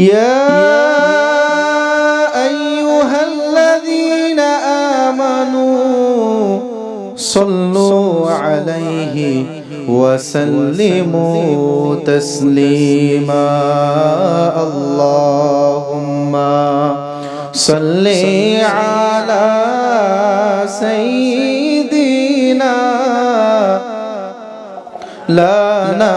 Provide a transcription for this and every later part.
يا أيها الذين آمنوا صلوا عليه وسلموا تسليما. اللهم صل على سيدنا لنا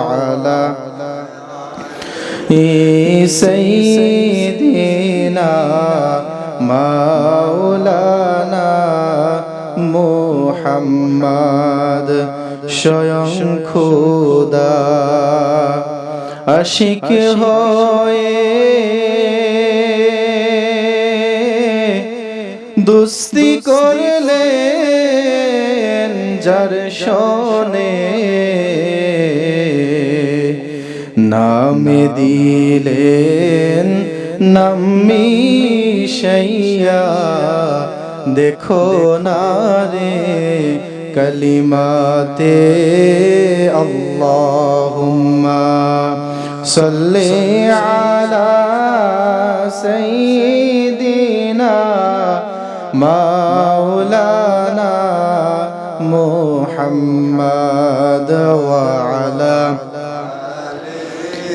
وعلى سيدنا مولانا মোহাম্মদ স্বয়ং খুদা আশিক হয়ে দুস্তি করলেন যার শোনে নামে দিলেন নামি শৈয়া দেখো না রে কলিমাতে আল্লাহুম্মা। সাল্লি আলা সাইয়্যিদিনা মাওলানা মুহাম্মদ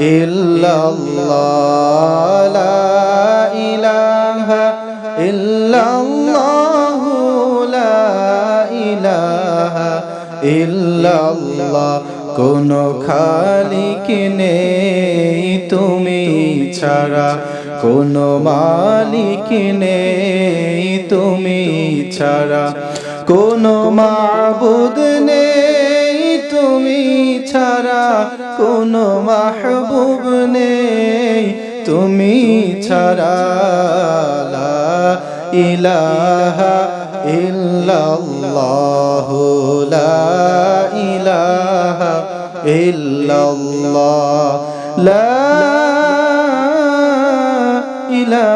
ইল্লাল্লাহ, লা ইলাহা লা ইলাহা কোন খালি কিনে তুমি ছাড়া, কোন মালিক নেই তুমি ছাড়া, কোন মাবুদ নে তুমি ছাড়া কোন মাহবুব নেই। তুমি ছাড়া ইলাহা ইল্লাল্লাহ লা ইলাহা ইল্লাল্লাহ লা ইলাহা